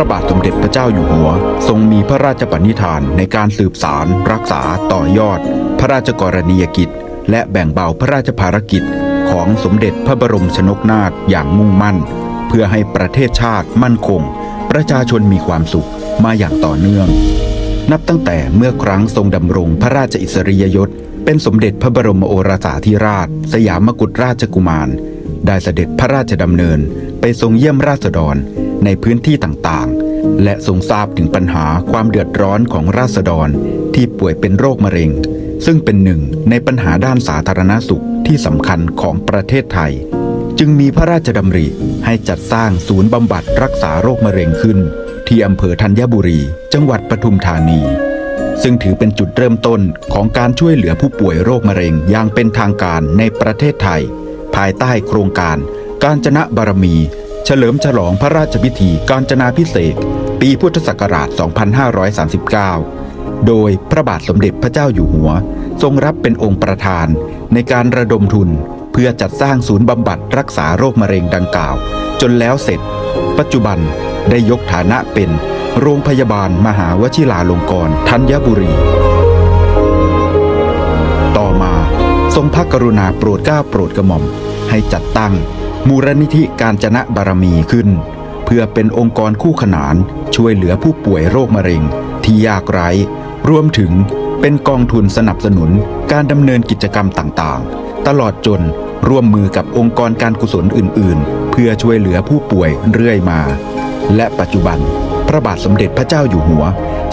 ระบาทสมเด็จพระเจ้าอยู่หัว ทรงมีพระราชปณิธานในการสืบสาร รักษาต่อยอด พระราชกรณียกิจ และแบ่งเบาพระราชภารกิจ ของสมเด็จพระบรมชนกนาถอย่างมุ่งมั่น เพื่อให้ประเทศชาติมั่นคง ประชาชนมีความสุขมาอย่างต่อเนื่อง นับตั้งแต่เมื่อครั้งทรงดำรงพระราชอิสริยยศ เป็นสมเด็จพระบรมโอรสาธิราช สยามกุฎราชกุมาร ได้เสด็จพระราชดำเนินไปทรงเยี่ยมราษฎร ในพื้นที่ต่างๆ และทรงทราบถึงปัญหาความเดือดร้อนของราษฎรที่ป่วยเป็นโรคมะเร็ง ซึ่งเป็นหนึ่งในปัญหาด้านสาธารณสุขที่สำคัญของประเทศไทย จึงมีพระราชดำริให้จัดสร้างศูนย์บำบัดรักษาโรคมะเร็งขึ้น ที่อำเภอธัญบุรี จังหวัดปทุมธานี ซึ่งถือเป็นจุดเริ่มต้นของการช่วยเหลือผู้ป่วยโรคมะเร็งอย่างเป็นทางการในประเทศไทย ภายใต้โครงการการจนะบารมี เฉลิมฉลองพระราชพิธีการจนาพิเศษปีพุทธศักราช 2539 โดยพระบาทสมเด็จพระเจ้าอยู่หัว ทรงรับเป็นองค์ประธานในการระดมทุน เพื่อจัดสร้างศูนย์บำบัดรักษาโรคมะเร็งดังกล่าว จนแล้วเสร็จ ปัจจุบันได้ยกฐานะเป็นโรงพยาบาลมหาวชิราลงกรณ์ธัญบุรี ต่อมาทรงพระกรุณาโปรดเกล้าโปรดกระหม่อมให้จัดตั้ง มูลนิธิการจนะบารมีขึ้น เพื่อเป็นองค์กรคู่ขนานช่วยเหลือผู้ป่วยโรคมะเร็ง ที่ยากไร้ รวมถึงเป็นกองทุนสนับสนุนการดำเนินกิจกรรมต่างๆ ตลอดจนร่วมมือกับองค์กรการกุศลอื่น ๆ เพื่อช่วยเหลือผู้ป่วยเรื่อยมา และปัจจุบัน พระบาทสมเด็จพระเจ้าอยู่หัว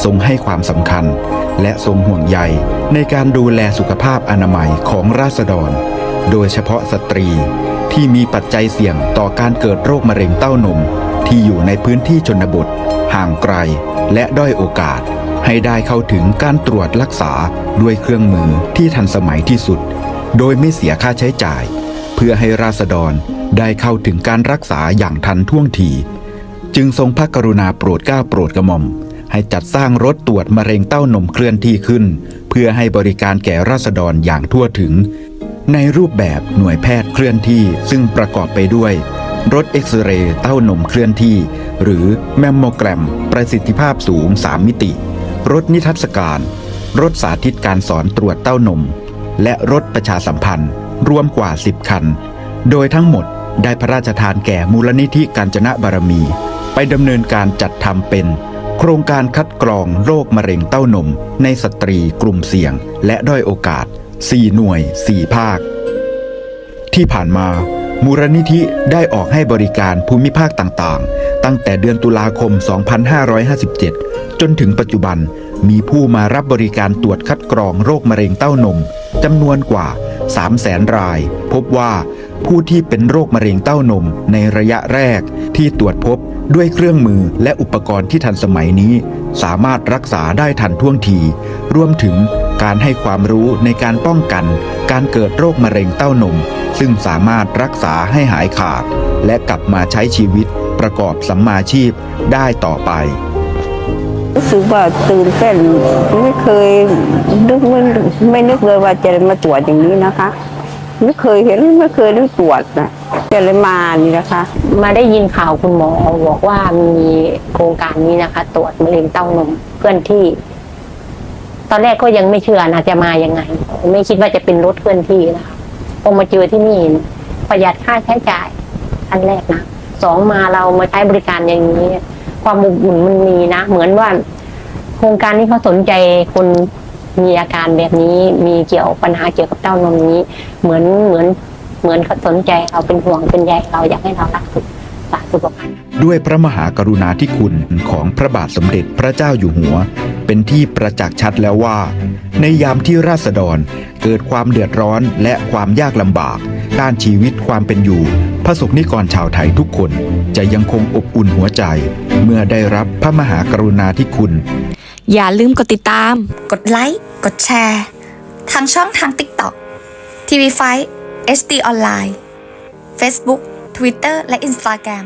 ทรงให้ความสำคัญ และทรงห่วงใยในการดูแลสุขภาพอนามัยของราษฎร โดยเฉพาะสตรี ที่มีปัจจัยเสี่ยงต่อการเกิดโรคมะเร็งเต้านม ที่อยู่ในพื้นที่ชนบท ห่างไกล และด้อยโอกาส ให้ได้เข้าถึงการตรวจรักษาด้วยเครื่องมือที่ทันสมัยที่สุด โดยไม่เสียค่าใช้จ่าย เพื่อให้ราษฎรได้เข้าถึงการรักษาอย่างทันท่วงที จึงทรงพระกรุณาโปรดเกล้าโปรดกระหม่อม ให้จัดสร้างรถตรวจมะเร็งเต้านมเคลื่อนที่ขึ้น เพื่อให้บริการแก่ราษฎรอย่างทั่วถึง ในรูปแบบหน่วยแพทย์เคลื่อนที่ซึ่งประกอบไปด้วย รถเอ็กซเรย์เต้านมเคลื่อนที่ หรือแมมโมแกรม ประสิทธิภาพสูง 3 มิติ รถนิทรรศการ รถสาธิตการสอนตรวจเต้านม และรถประชาสัมพันธ์ รวมกว่า 10 คัน โดยทั้งหมดได้พระราชทานแก่มูลนิธิการจนะบารมี ไปดำเนินการจัดทำเป็น โครงการคัดกรองโรคมะเร็งเต้านม ในสตรีกลุ่มเสี่ยง และด้อยโอกาส 4 หน่วย 4 ภาค ที่ผ่านมามูลนิธิได้ออกให้บริการภูมิภาคต่างๆ ตั้งแต่เดือนตุลาคม 2557 จนถึงปัจจุบันมีผู้มารับบริการตรวจคัดกรองโรคมะเร็งเต้านมจำนวนกว่า 300,000ราย พบว่า ผู้ที่เป็นโรคมะเร็งเต้านมในระยะแรกที่ตรวจพบด้วยเครื่องมือและอุปกรณ์ที่ทันสมัยนี้ สามารถรักษาได้ทันท่วงที รวมถึงการให้ความรู้ในการป้องกัน การเกิดโรคมะเร็งเต้านม ซึ่งสามารถรักษาให้หายขาด และกลับมาใช้ชีวิตประกอบสัมมาชีพได้ต่อไปรู้สึกว่าตื่นเต้นไม่เคยนึกไม่ไม่นึกเลยว่าจะมาตรวจอย่างนี้นะคะ ไม่เคยเห็นไม่เคยได้ตรวจนะจะเลยมานี่นะคะ มาได้ยินข่าวคุณหมอบอกว่ามีโครงการนี้นะคะ ตรวจมะเร็งเต้านมเคลื่อนที่ ตอนแรกก็ยังไม่เชื่อนะจะมายังไง ไม่คิดว่าจะเป็นรถเคลื่อนที่นะคะพอมาเจอที่นี่ประหยัดค่าใช้จ่ายอันแรกนะสองมาเรามาใช้บริการอย่างนี้ ความอบอุ่นมันมีนะเหมือนว่า โครงการนี้เขาสนใจคน มีอาการแบบนี้มีเกี่ยวปัญหาเกี่ยวกับเต้านมนี้ เหมือนเหมือนเหมือนเขาสนใจเราเป็นห่วงเป็นใยเราอยากให้เรารักษาสุขภาพด้วยพระมหากรุณาธิคุณของพระบาทสมเด็จพระเจ้าอยู่หัว เป็นที่ประจักษ์ชัดแล้วว่า ในยามที่ราษฎรเกิดความเดือดร้อนและความยากลำบากด้านชีวิตความเป็นอยู่พระสงฆ์นิกรชาวไทยทุกคนจะยังคงอบอุ่นหัวใจ เมื่อได้รับพระมหากรุณาธิคุณ อย่าลืมกดติดตาม กดไลค์ กดแชร์ ทางช่องทาง TikTok TV5 HD ออนไลน์ Facebook Twitter และ Instagram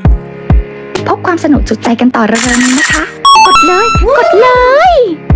พบความสนุกจุดใจกันต่อเร็วๆนี้นะคะ กดเลย กดเลย